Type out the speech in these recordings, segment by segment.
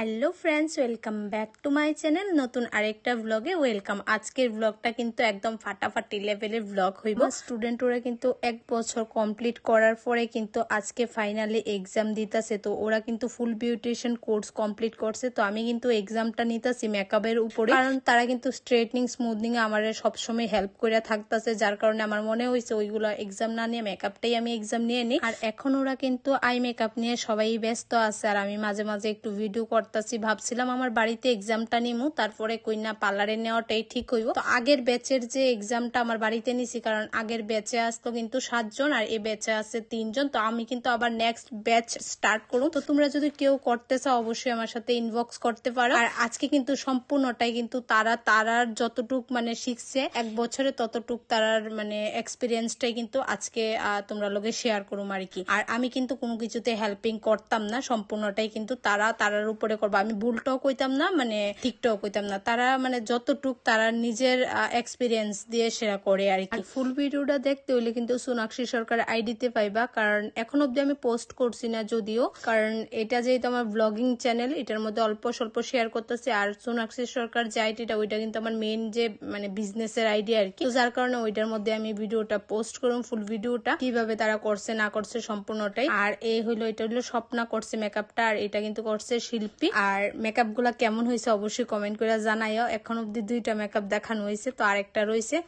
Hello friends welcome back to my channel নতুন আরেকটা ব্লগে ওয়েলকাম আজকের ব্লগটা কিন্তু একদম ফাটাফাটি লেভেলের ব্লগ হইব। স্টুডেন্ট ওরা কিন্তু এক বছর কমপ্লিট করার পরে কিন্তু আজকে ফাইনালি এক্সাম দিতেছে। তো ওরা কিন্তু ফুল বিউটিশিয়ান কোর্স কমপ্লিট করছে। তো আমি কিন্তু এক্সামটা নিতেছি মেকআপের উপরে। কারণ তারা কিন্তু স্ট্রেটনিং স্মুথনিং আমার সবসময় হেল্প করে থাকতেছে। যার কারণে আমার মনে হয়েছে ওইগুলো এক্সাম না নিয়ে মেকআপটাই আমি এক্সাম নিয়ে নিই। আর এখন ওরা কিন্তু আই মেকআপ নিয়ে সবাই ব্যস্ত আছে। আর আমি মাঝে মাঝে একটু ভিডিও করতেছি, ভাবছিলাম আমার বাড়িতে এক্সামটা নিমু, তারপরে কইনা পার্লারে নেওয়াটাই ঠিক হইব। তো আগের ব্যাচের যে এক্সামটা আমার বাড়িতে নিছি, কারণ আগের ব্যাচে আসতো কিন্তু সাতজন আর এই ব্যাচে আছে তিনজন, তো আমি কিন্তু আবার নেক্সট ব্যাচ স্টার্ট করুম তো তোমরা যদি কেউ করতে চাও, অবশ্যই আমার সাথে ইনবক্স করতে পারো। আর আজকে কিন্তু সম্পূর্ণটাই কিন্তু তারা, তারার যতটুক মানে শিখছে, এক বছরে ততটুক তারার মানে এক্সপিরিয়েন্সটাই কিন্তু আজকে তোমরা লোকে শেয়ার করুম আর কি। আর আমি কিন্তু কোনো কিছুতে হেল্পিং করতাম না, সম্পূর্ণটাই কিন্তু তারা, তারার উপরে করব। আমি ভুলটাও কইতাম না মানে ঠিকটাও কইতাম না। তারা মানে যতটুক তারা নিজের এক্সপিরিয়েন্স দিয়ে সেরা করে আর কি। ফুল ভিডিওটা দেখতে হইলে কিন্তু সোনাক্ষী সরকার আইডিতে পাইবা, কারণ এখন অব্দি আমি পোস্ট করছি না যদিও। কারণ এটা যেহেতু আমার ব্লগিং চ্যানেল এটার মধ্যে অল্প স্বল্প শেয়ার করতেছি, আর সোনাক্ষী সরকার যে আইডিটা, ওইটা কিন্তু আমার মেন যে মানে বিজনেসের আইডিয়া আর কি। যার কারণে ওইটার মধ্যে আমি ভিডিওটা পোস্ট করুন ফুল ভিডিওটা, কীভাবে তারা করছে, না করছে সম্পূর্ণটাই। আর এই হইল, এটা হলো স্বপ্না করছে মেকআপটা আর এটা কিন্তু করছে শিল্পী। আর মেকআপগুলা কেমন হয়েছে অবশ্যই কমেন্ট করে জানাইও। এখন অব্দি দুইটা মেকআপ দেখানো হয়েছে, তো আরেকটা রয়েছে।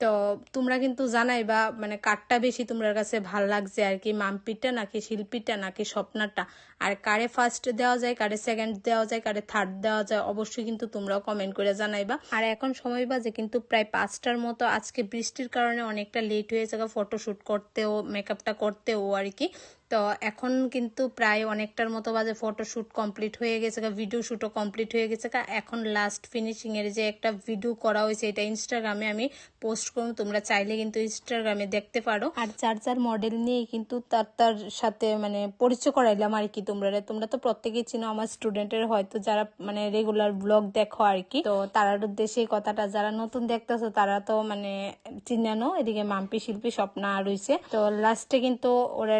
তো তোমরা কিন্তু জানাই বা মানে কারটা বেশি তোমার কাছে ভালো লাগছে আর কি, মাম্পিটা নাকি শিল্পীটা নাকি স্বপ্নাটা আর কারে ফার্স্ট দেওয়া যায়, কারে সেকেন্ড দেওয়া যায়, কারে থার্ড দেওয়া যায়, অবশ্যই কিন্তু তোমরাও কমেন্ট করে জানাইবা। আর এখন সময় বাজে, কিন্তু প্রায় পাঁচটার মতো। আজকে বৃষ্টির কারণে অনেকটা লেট হয়েছে ফটোশুট করতেও মেকআপটা করতেও আর কি। তো এখন কিন্তু প্রায় অনেকটার মতো বাজে ফটোশুট কমপ্লিট হয়ে গেছে ভিডিও শুটও কমপ্লিট হয়ে গেছে কা এখন লাস্ট ফিনিশিং এর যে একটা ভিডিও করা হয়েছে, এটা ইনস্টাগ্রামে আমি পোস্ট করব। তোমরা চাইলে কিন্তু ইনস্টাগ্রামে দেখতে পারো। আর যার যার মডেল নিয়ে কিন্তু তার তার সাথে মানে পরিচয় করাইলাম আর কি তোমরা। তোমরা তো প্রত্যেকেই চিনো, আমার স্টুডেন্টের হয়তো যারা মানে রেগুলার ব্লগ দেখো আর কি। তো তারার উদ্দেশ্যে কথাটা, যারা নতুন দেখতেছো, তারা তো মানে চিনানো এদিকে মাম্পি শিল্পী স্বপ্না রয়েছে। তো লাস্টে কিন্তু ওরা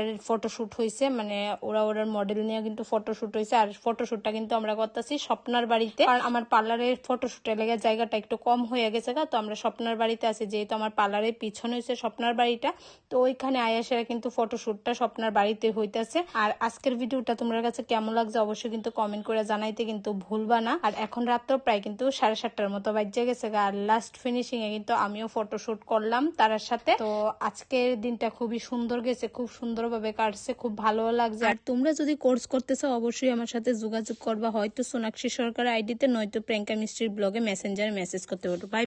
ফটোশুট হয়েছে মানে ওরা ওরার মডেল নিয়ে কিন্তু ফটোশুট হয়েছে আর ফটোশুটটা কিন্তু আমরা করতেছি স্বপ্নার বাড়িতে। কারণ আমার পার্লারের ফটোশুটের লেগে জায়গাটা একটু কম হয়ে গেছে গা, তো আমরা স্বপ্নার বাড়িতে আছি। যেহেতু আমার পার্লারের পিছনে হয়েছে স্বপ্নার বাড়িটা, তো ওইখানে আয়াসেরা কিন্তু ফটোশুটটা স্বপ্নার বাড়িতে হইতেছে। আর আজকের ভিডিওটা তোমার কাছে কেমন লাগছে অবশ্যই কিন্তু কমেন্ট করে জানাইতে কিন্তু ভুলবা না। আর এখন রাত্র প্রায় কিন্তু সাড়ে সাতটার মতো বাজে গেছে গা। আর লাস্ট ফিনিশিং এ কিন্তু আমিও ফটোশুট করলাম তার সাথে। তো আজকের দিনটা খুবই সুন্দর গেছে, খুব সুন্দরভাবে কাটছে। খুব ভালো লাগছে। আর তোমরা যদি কোর্স করতে চাও, অবশ্যই আমার সাথে যোগাযোগ করবা। হয়তো সোনাক্ষী সরকার আইডিতে, নয়তো প্রিয়াঙ্কা মিস্ত্রির ব্লগে মেসেঞ্জারে মেসেজ করতে পারো। বাই